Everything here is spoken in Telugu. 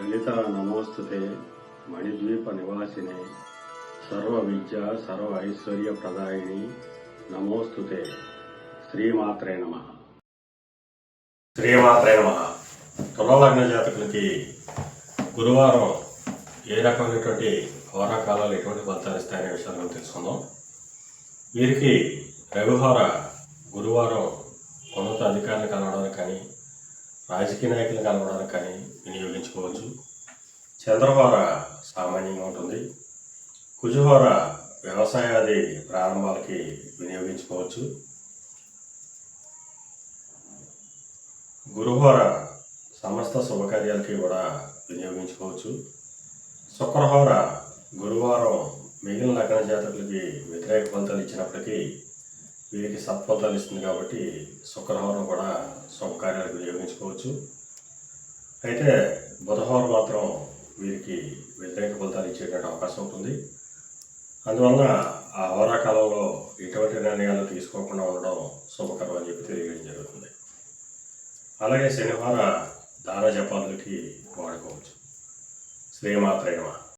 లలిత నమోస్తుతే మణిద్వీప నివాసినే సర్వ విద్య సర్వ ఐశ్వర్య ప్రదాయిని నమోస్తుతే శ్రీమాత్రే నమ. శ్రీమాత్రే నమ. తులలగ్న జాతకులకి గురువారం ఏ రకమైనటువంటి హోరాకాలాలు ఎటువంటి ఫలితాలు ఇస్తాయనే విషయాలు మనం తెలుసుకుందాం. వీరికి రవిహోర గురువారం ఉన్నత అధికారులు కలవడానికి కానీ రాజకీయ నాయకులు కలవడానికి కానీ వినియోగించుకోవచ్చు. చంద్రహోర సామాన్యంగా ఉంటుంది. కుజహోర వ్యవసాయాది ప్రారంభాలకి వినియోగించుకోవచ్చు. గురుహోర సమస్త శుభకార్యాలకి కూడా వినియోగించుకోవచ్చు. శుక్రహోర గురువారం మిగిలిన లగ్న జాతకులకి వ్యతిరేక ఫలితాలు ఇచ్చినప్పటికీ వీరికి సత్ఫలితాలు ఇస్తుంది కాబట్టి శుక్రవారం కూడా శుభకార్యాలకు వినియోగించుకోవచ్చు. అయితే బుధవారం మాత్రం వీరికి వ్యతిరేక ఫలితాలు ఇచ్చేటువంటి అవకాశం ఉంటుంది. అందువలన ఆ హోరా కాలంలో ఎటువంటి నిర్ణయాలు తీసుకోకుండా ఉండడం శుభకరం అని చెప్పి తెలియడం జరుగుతుంది. అలాగే శనివార దాన జపాలకి వాడుకోవచ్చు శ్రీమాత్రే